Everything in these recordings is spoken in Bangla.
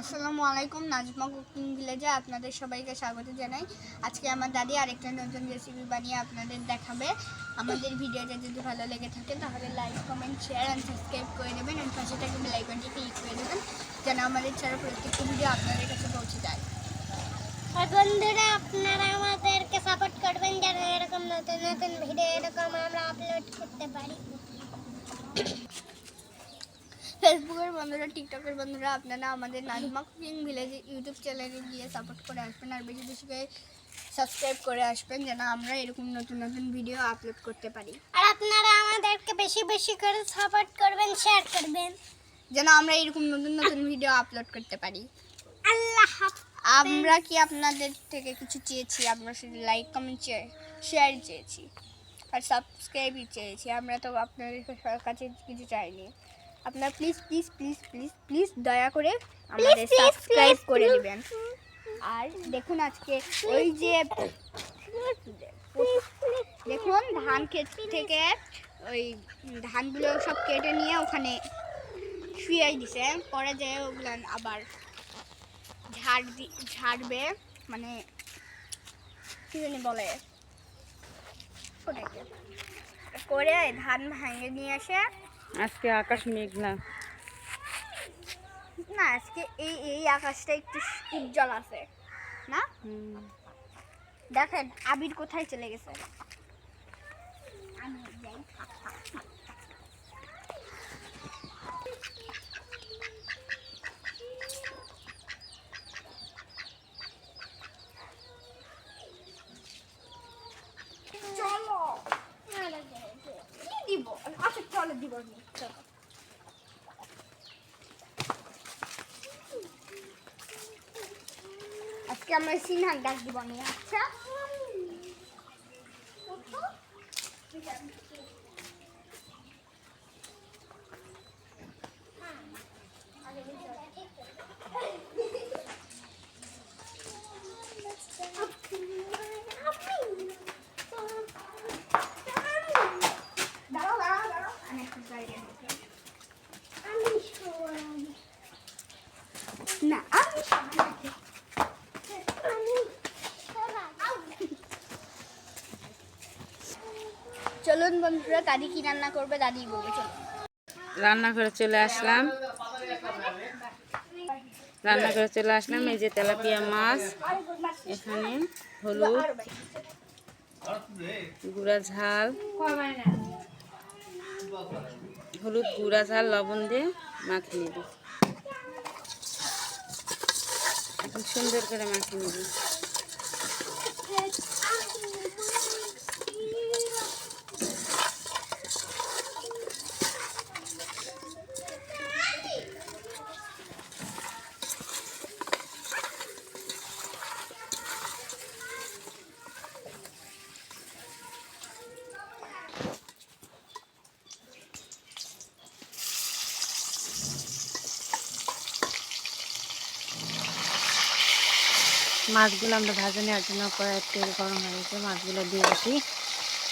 আসসালামু আলাইকুম, নাজমা কুকিং ভিলেজে আপনাদের সবাইকে স্বাগত জানাই। আজকে আমার দাদি আরেকটা নতুন রেসিপি বানিয়ে আপনাদের দেখাবে। আমাদের ভিডিওটা যদি ভালো লেগে থাকে তাহলে like comment share and subscribe করে দেবেন আর পাশে থাকা বেল আইকনটি ক্লিক করে দেবেন যেন আমাদের ছাড়া প্রত্যেকটা ভিডিও আপনাদের কাছে পৌঁছে যায়। আর বন্ধুরা, আপনারা আমাদেরকে সাপোর্ট করবেন যেন এরকম নতুন নতুন ভিডিও এরকম আমরা আপলোড করতে পারি। ফেসবুকের বন্ধুরা টিকটকের বন্ধুরা আপনারা আমাদের নাজমা কুকিং ভিলেজ ইউটিউব চ্যানেলে গিয়ে সাপোর্ট করে আসবেন আর বেশি বেশি করে সাবস্ক্রাইব করে আসবেন যেন আমরা এরকম নতুন নতুন ভিডিও আপলোড করতে পারি। আর আপনারা আমাদেরকে বেশি বেশি করে সাপোর্ট করবেন শেয়ার করবেন। যেন আমরা এরকম নতুন নতুন ভিডিও আপলোড করতে পারি। আল্লাহ আমরা কি আপনাদের থেকে কিছু চেয়েছি? আমরা শুধু লাইক কমেন্ট শেয়ার চেয়েছি। আর সাবস্ক্রাইবই চেয়েছি। আমরা তো আপনাদের কাছে কিছু চাইনি। আপনারা please please please please please দয়া করে আমাদের সাবস্ক্রাইব করে. দিবেন। আর দেখুন আজকে ওই যে দেখুন ধান ক্ষেত থেকে ওই ধানগুলো সব কেটে নিয়ে ওখানে শুয়াই দিছে। পরে যে ওগুলো আবার ঝাড় দি ঝাড়বে মানে কি জানি বলে? করে ধান ভাঙে নিয়ে আসে আজকে আকাশ মেঘলা না। আজকে এই এই আকাশটা একটু উজ্জ্বল আছে না? দেখেন আবির কোথায় চলে গেছে? আমি যাই। চলো কি দিব আচ্ছা চলো দিব আমি, চলো আজকে আমরা সিনহাক ডাক দিব আমি আচ্ছা দাঁড়াও দাঁড়াও দাঁড়াও আমি একটু জায়গায় ঢুকি। না আমি সামনে রাখি। চলুন বন্ধুরা দাদি কি রান্না করবে, দাদি বলবে চলুন রান্না করে চলে আসলাম। রান্না করে চলে আসলাম, এই যে তেলাপিয়া মাছ, এখানে হলুদ, গুঁড়া ঝাল, হলুদ, গুঁড়া ঝাল, লবণ দিয়ে মাখিয়ে নিবি। সুন্দর করে মাখিয়ে নিবি। মাছগুলো আমরা ভাজে নেওয়ার জন্য কড়াই তেল গরম হয়ে গেছে, মাছগুলো দিয়ে দিচ্ছি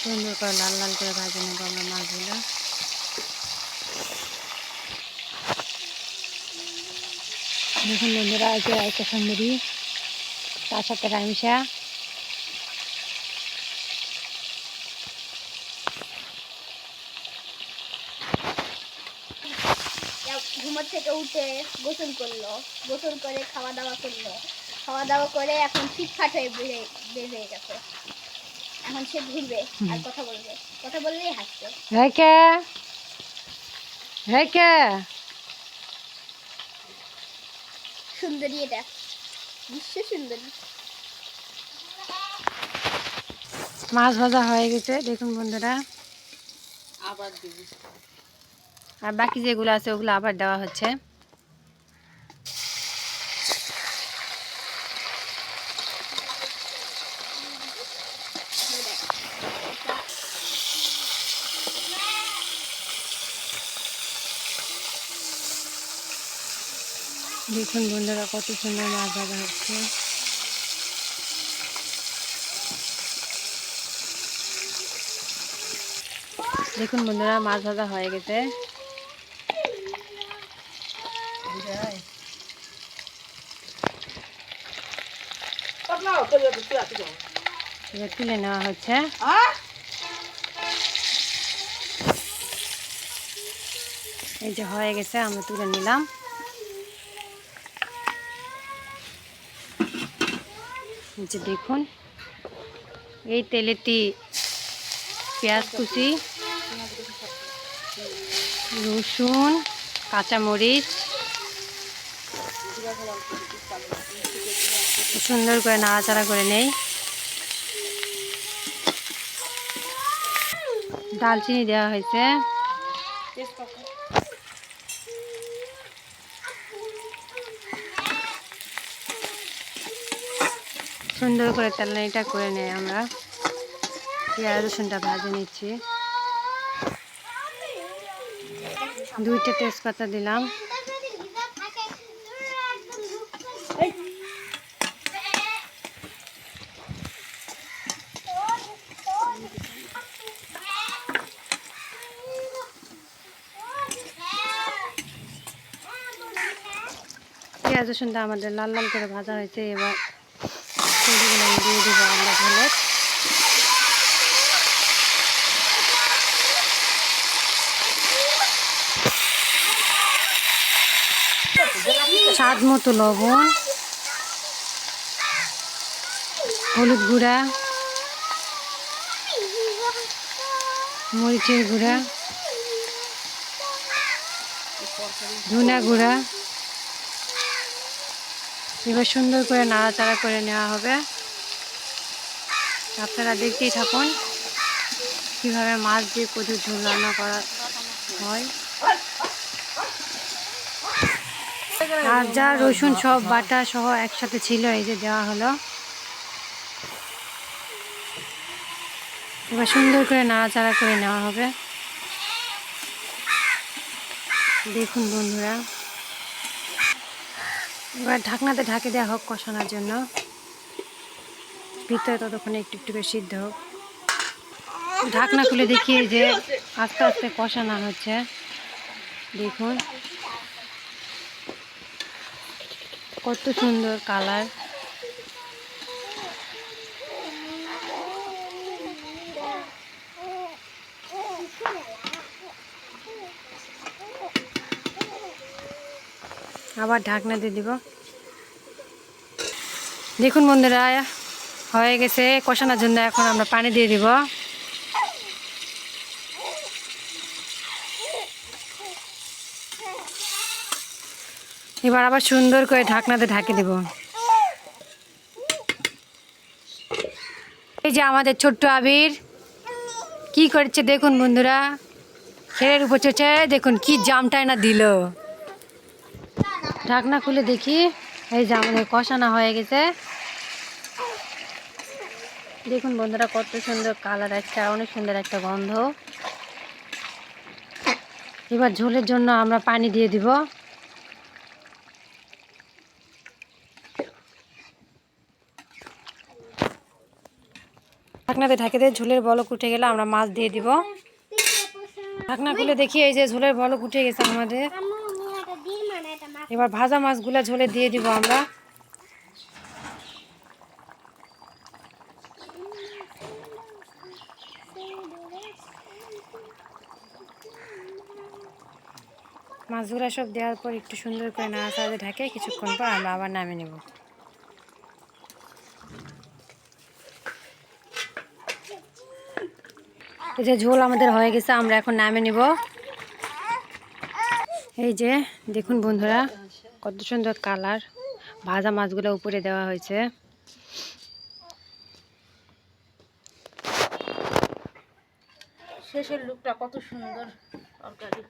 সুন্দর করে লাল লাল করে ভাজে নেব আমরা মাছগুলো। দেখুন বন্ধুরা আছে রায়তা সুন্দরী তার সাথে রামিসা ঘুমোর থেকে উঠে গোসল করল, গোসল করে খাওয়া দাওয়া করল। খাওয়া দাওয়া করে এখন ঠিকঠাক হয়ে বেড়ে বের হয়ে গেছে। এখন সে ঘুরবে আর কথা বলবে। কথা বললেই হাসবে। রেখে রেখে সুন্দরী এটা। বিশ্ব সুন্দরী। মাছ ভাজা হয়ে গেছে দেখুন বন্ধুরা। আবার আর বাকি যেগুলো আছে ওগুলো আবার দেওয়া হচ্ছে। দেখুন বন্ধুরা, কত সুন্দর মাছ ভাজা হচ্ছে। দেখুন বন্ধুরা, মাছ ভাজা হয়ে গেছে। এবার তুলে নেওয়া হচ্ছে। এই যে হয়ে গেছে, আমরা তুলে নিলাম। যে দেখুন, এই তেলেটি পেঁয়াজ কুচি, রসুন, কাঁচামরিচ, সুন্দর করে নাড়াচাড়া করে নেই। ডালচিনি দেওয়া হয়েছে। সুন্দর করে তেলানিটা করে নেই আমরা। পেঁয়াজ, রসুনটা ভাজে নিচ্ছি। দুইটা তেজপাতা দিলাম। পেঁয়াজ, রসুনটা আমাদের লাল লাল করে ভাজা হয়েছে, এবার আমি দিয়ে আমরা স্বাদ মতো লবণ হলুদ গুঁড়া মরিচের গুঁড়া ধুনা গুঁড়া এবার সুন্দর করে নাড়াচাড়া করে নেওয়া হবে। আপনারা দেখতেই থাকুন কীভাবে মাছ দিয়ে কচুর ঝোল রান্না করা হয়। আর যা রসুন সব বাটা সহ একসাথে ছিল, এই যে দেওয়া হলো। এবার সুন্দর করে নাড়াচাড়া করে নেওয়া হবে। দেখুন বন্ধুরা। এবার ঢাকনাতে ঢাকে দেওয়া হোক কষানোর জন্য। ভিতরে ততক্ষণে একটু একটু করে সিদ্ধ হোক। ঢাকনা খুলে দেখি যে আস্তে আস্তে কষানো হচ্ছে। দেখুন। কত সুন্দর কালার। আবার ঢাকনা দিয়ে দিব। দেখুন বন্ধুরা, হয়ে গেছে কষানোর জন্য এখন আমরা পানি দিয়ে দিব। এবার আবার সুন্দর করে ঢাকনাতে ঢাকে দিব। এই যে আমাদের ছোট্ট আবির, কি করছে দেখুন বন্ধুরা। খেরের উপর চড়ছে, দেখুন কি জামটাই না দিল। ঢাকনা খুলে দেখি। এই যে আমাদের কষানো হয়ে গেছে। দেখুন বন্ধুরা, কত সুন্দর কালার একটা, অনেক সুন্দর একটা গন্ধ। এবার ঝোলের জন্য আমরা পানি দিয়ে দিব। ঢাকনাতে ঢাকে দিয়ে ঝোলের বলক উঠে গেলে আমরা মাছ দিয়ে দিব। ঢাকনা খুলে দেখি, এই যে ঝোলের বলক উঠে গেছে আমাদের। এবার ভাজা মাছগুলা ঝোলে দিয়ে দিব আমরা। মাছগুলা সব দেওয়ার পর একটু সুন্দর করে নাড়াচাড়া ঢাকে কিছুক্ষণ পর আমরা আবার নামিয়ে নেব। এই যে ঝোল আমাদের হয়ে গেছে, আমরা এখন নামিয়ে নেব। এই যে, দেখুন বন্ধুরা। কত সুন্দর কালার ভাজা মাছগুলো উপরে দেওয়া হয়েছে শেষের লুকটা কত সুন্দর তরকারি